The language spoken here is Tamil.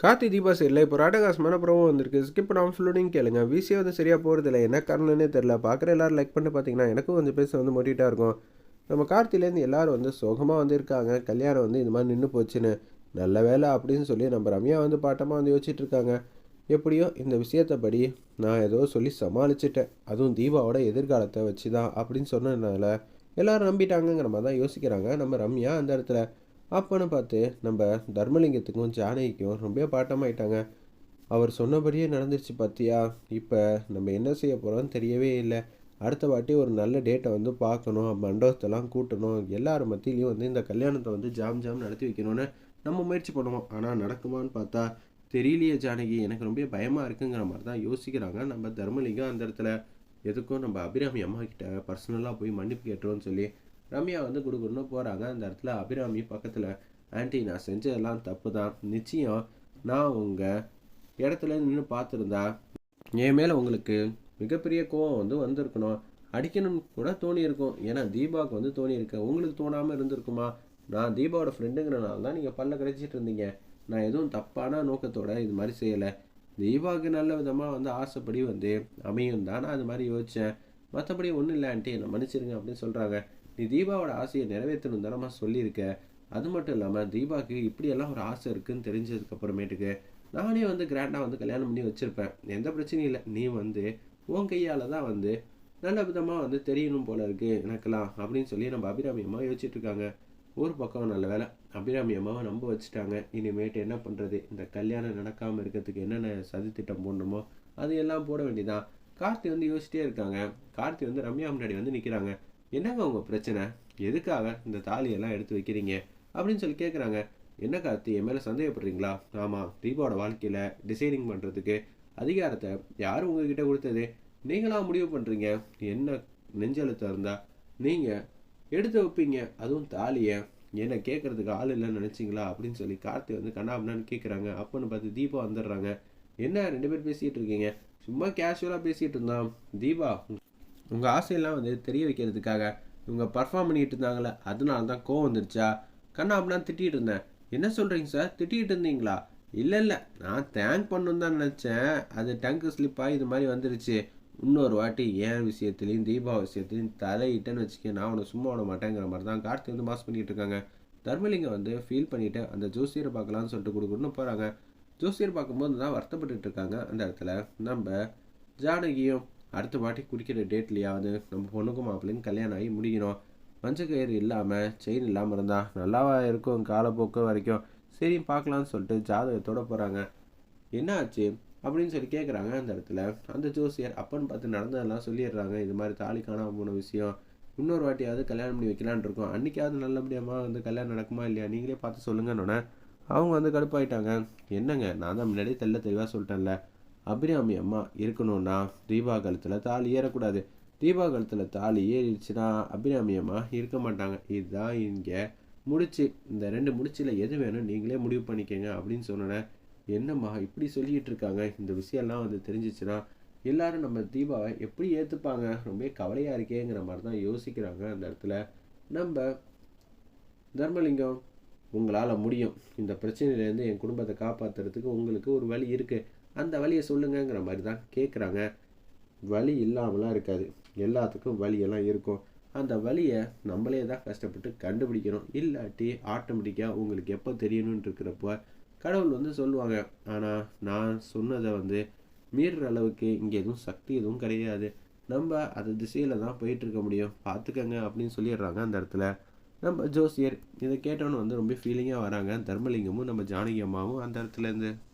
கார்த்தி தீபா சரியில்லை இப்போ ராட்டகாசமான மனப்புறமும் வந்திருக்கு. ஸ்கிப் பண்ணாமல் ஃபுல்லோடையும் கேளுங்க. விசியே வந்து சரியாக போகிறதில்ல என்ன காரணம்னே தெரில பார்க்குற எல்லாரும் லைக் பண்ணி பார்த்தீங்கன்னா எனக்கும் கொஞ்சம் பேச வந்து மோட்டிட்டாக இருக்கும். நம்ம கார்த்திலேருந்து எல்லாரும் வந்து சோகமாக வந்து இருக்காங்க. கல்யாணம் வந்து இந்த மாதிரி நின்று போச்சுன்னு. நல்ல வேலை அப்படின்னு சொல்லி நம்ம ரம்யா வந்து பாட்டமாக வந்து யோசிச்சுட்டு இருக்காங்க. எப்படியோ இந்த விஷயத்தைப்படி நான் ஏதோ சொல்லி சமாளிச்சிட்டேன். அதுவும் தீபாவோட எதிர்காலத்தை வச்சு தான் அப்படின்னு சொன்னதுனால எல்லோரும் நம்பிட்டாங்கங்கிற மாதிரி தான் யோசிக்கிறாங்க நம்ம ரம்யா அந்த இடத்துல. அப்போன்னு பார்த்து நம்ம தர்மலிங்கத்துக்கும் ஜானகிக்கும் ரொம்ப பாட்டமாயிட்டாங்க. அவர் சொன்னபடியே நடந்துருச்சு பார்த்தியா இப்போ நம்ம என்ன செய்ய போகிறோம்னு தெரியவே இல்லை. அடுத்த வாட்டி ஒரு நல்ல டேட்டை வந்து பார்க்கணும். மண்டபத்தெல்லாம் கூட்டணும். எல்லார் மத்தியிலையும் வந்து இந்த கல்யாணத்தை வந்து ஜாம் ஜாம் நடத்தி வைக்கணும்னு நம்ம முயற்சி பண்ணுவோம். ஆனால் நடக்குமான்னு பார்த்தா தெரியலையே ஜானகி. எனக்கு ரொம்ப பயமாக இருக்குங்கிற மாதிரி தான் யோசிக்கிறாங்க நம்ம தர்மலிங்கம் அந்த இடத்துல. எதுக்கும் நம்ம அபிராமி அம்மா கிட்ட பர்சனலாக போய் மன்னிப்பு கேட்டுருவோம்னு சொல்லி ரம்யா வந்து குடுகுடுன்னு போகிறாங்க அந்த இடத்துல அபிராமி பக்கத்தில் ஆன்ட்டி நான் செஞ்சதெல்லாம் தப்பு தான் நிச்சயம் நான் உங்கள் இடத்துல நின்று பார்த்துருந்தா என் மேலே உங்களுக்கு மிகப்பெரிய கோவம் வந்து வந்திருக்கணும். அடிக்கணும்னு கூட தோணியிருக்கும். ஏன்னா தீபாவுக்கு வந்து தோணியிருக்கேன் உங்களுக்கு தோணாமல் இருந்திருக்குமா? நான் தீபாவோட ஃப்ரெண்டுங்கிறனால தான் நீங்கள் பல்ல கிடைச்சிட்டு இருந்தீங்க. நான் எதுவும் தப்பான நோக்கத்தோட இது மாதிரி செய்யலை. தீபாவுக்கு நல்ல விதமாக வந்து ஆசைப்படி வந்து அமையும் தான் நான் அது மாதிரி யோசித்தேன் மற்றபடி ஒன்றும் இல்லை ஆண்டி. என்னை மன்னிச்சிருங்க அப்படின்னு சொல்கிறாங்க நீ தீபாவோட ஆசையை நிறைவேற்றணும் தானம்மா சொல்லியிருக்க. அது மட்டும் இல்லாமல் தீபாவுக்கு இப்படியெல்லாம் ஒரு ஆசை இருக்குன்னு தெரிஞ்சதுக்கு அப்புறமேட்டுக்கு நானே வந்து கிராண்டாக வந்து கல்யாணம் பண்ணி வச்சுருப்பேன். எந்த பிரச்சனையும் இல்லை. நீ வந்து உன் கையால் தான் வந்து நல்ல விதமாக வந்து தெரியணும் போல இருக்குது எனக்கெல்லாம் அப்படின்னு சொல்லி நம்ம அபிராமி அம்மா யோசிச்சுட்டு இருக்காங்க. ஒரு பக்கம் நல்ல வேலை. அபிராமி அம்மாவை நம்ப வச்சுட்டாங்க. இனிமேட்டு என்ன பண்ணுறது இந்த கல்யாணம் நடக்காமல் இருக்கிறதுக்கு என்னென்ன சதித்திட்டம் போடணுமோ அது எல்லாம் போட வேண்டியதான் கார்த்தி வந்து யோசிச்சிட்டே இருக்காங்க. கார்த்தி வந்து ரம்யா முன்னாடி வந்து நிற்கிறாங்க என்னங்க உங்கள் பிரச்சனை? எதுக்காக இந்த தாலியெல்லாம் எடுத்து வைக்கிறீங்க? அப்படின்னு சொல்லி கேட்குறாங்க என்ன கார்த்தி என் மேலே சந்தேகப்படுறீங்களா? ஆமாம் தீபாவோட வாழ்க்கையில் டிசைனிங் பண்ணுறதுக்கு அதிகாரத்தை யார் உங்ககிட்ட கொடுத்தது? நீங்களாக முடிவு பண்ணுறீங்க என்ன நெஞ்செழுத்தம் இருந்தால் நீங்கள் எடுத்து வைப்பீங்க. அதுவும் தாலியை. என்னை கேட்குறதுக்கு ஆள் இல்லைன்னு நினச்சிங்களா? அப்படின்னு சொல்லி கார்த்தி வந்து கண்ணாபண்ணான்னு கேட்குறாங்க அப்போன்னு பார்த்து தீபா வந்துடுறாங்க. என்ன ரெண்டு பேர் பேசிகிட்டு இருக்கீங்க? சும்மா கேஷுவலாக பேசிகிட்டு இருந்தான். தீபா உங்கள் ஆசையெல்லாம் வந்து தெரிய வைக்கிறதுக்காக இவங்க பர்ஃபார்ம் பண்ணிகிட்டு இருந்தாங்களே அதனால தான் கோவம் வந்துருச்சா? கண்ணா அப்படிலாம் திட்டிகிட்டு இருந்தேன். என்ன சொல்கிறீங்க சார் திட்டிகிட்டு இருந்தீங்களா? இல்லை இல்லை. நான் தேங்க் பண்ணணும் தான் நினச்சேன். அது டங்கு ஸ்லிப்பாக இது மாதிரி வந்துருச்சு. இன்னொரு வாட்டி ஏன் விஷயத்துலையும் தீபா விஷயத்துலையும் தலையிட்டேன்னு வச்சுக்க நான் அவனை சும்மா விட மாட்டேங்கிற மாதிரி தான் கார்த்தி வந்து மாஸ் பண்ணிகிட்டு இருக்காங்க. தர்மலிங்கம் வந்து ஃபீல் பண்ணிவிட்டு அந்த ஜோசியரை பார்க்கலான்னு சொல்லிட்டு கொடுக்கணும்னு போகிறாங்க ஜோசியர் பார்க்கும்போது தான் வருத்தப்பட்டுட்டு இருக்காங்க. அந்த இடத்துல நம்ம ஜானகியும் அடுத்த வாட்டி குடிக்கிற டேட்லையாவது நம்ம பொண்ணுக்கும் மாப்பிள்ளையும் கல்யாணம் ஆகி முடிக்கணும் மஞ்சக்கயிறு இல்லாமல் செயின் இல்லாமல் இருந்தால் நல்லாவா இருக்கும் காலப்போக்கு வரைக்கும். சரி பார்க்கலான்னு சொல்லிட்டு ஜாதகத்தோட போகிறாங்க என்ன ஆச்சு? அப்படின்னு சொல்லி கேட்குறாங்க அந்த இடத்துல. அந்த ஜோசியர் அப்பன்னு பார்த்து நடந்ததெல்லாம் சொல்லிடுறாங்க. இது மாதிரி தாலி காணாமல் போன விஷயம். இன்னொரு வாட்டியாவது கல்யாணம் பண்ணி வைக்கலான் இருக்கோம். அன்றைக்காவது நல்லபடியாமா வந்து கல்யாணம் நடக்குமா இல்லையா? நீங்களே பார்த்து சொல்லுங்கன்னொன்னே அவங்க வந்து கடுப்பாயிட்டாங்க. என்னங்க? நான் தான் முன்னாடியே தெல்ல தெளிவாக சொல்லிட்டேன்ல. அபிராமி அம்மா இருக்கணும்னா தீபா காலத்தில் தாலி ஏறக்கூடாது. தீபா காலத்தில் தாலி ஏறிடுச்சுன்னா அபிராமி அம்மா இருக்க மாட்டாங்க. இதுதான் இங்கே முடிச்சு. இந்த ரெண்டு முடிச்சில் எது வேணும் நீங்களே முடிவு பண்ணிக்கங்க அப்படின்னு சொன்னேன் என்னம்மா இப்படி சொல்லிக்கிட்டு இருக்காங்க? இந்த விஷயம்லாம் வந்து தெரிஞ்சிச்சுன்னா எல்லாரும் நம்ம தீபாவை எப்படி ஏற்றுப்பாங்க ரொம்ப கவலையாக இருக்கேங்கிற மாதிரி தான் யோசிக்கிறாங்க அந்த இடத்துல. நம்ம தர்மலிங்கம் உங்களால் முடியும். இந்த பிரச்சனையிலேருந்து என் குடும்பத்தை காப்பாற்றுறதுக்கு உங்களுக்கு ஒரு வழி இருக்குது அந்த வழியை சொல்லுங்கங்கிற மாதிரி தான் கேட்குறாங்க வழி இல்லாமலாம் இருக்காது. எல்லாத்துக்கும் வழியெல்லாம் இருக்கும். அந்த வழியை நம்மளே தான் கஷ்டப்பட்டு கண்டுபிடிக்கணும். இல்லாட்டி ஆட்டோமேட்டிக்காக உங்களுக்கு எப்போ தெரியணும்னு இருக்கிறப்போ கடவுள் வந்து சொல்லுவாங்க. ஆனால் நான் சொன்னதை வந்து மீறுற அளவுக்கு இங்கே எதுவும் சக்தி எதுவும் கிடையாது. நம்ம அந்த திசையில் தான் போயிட்டுருக்க முடியும். பார்த்துக்கங்க அப்படின்னு சொல்லிடுறாங்க அந்த இடத்துல. நம்ம ஜோசியர் இதை கேட்டோன்னு வந்து ரொம்ப ஃபீலிங்காக வராங்க. தர்மலிங்கமும் நம்ம ஜானகி அம்மாவும் அந்த இடத்துலேருந்து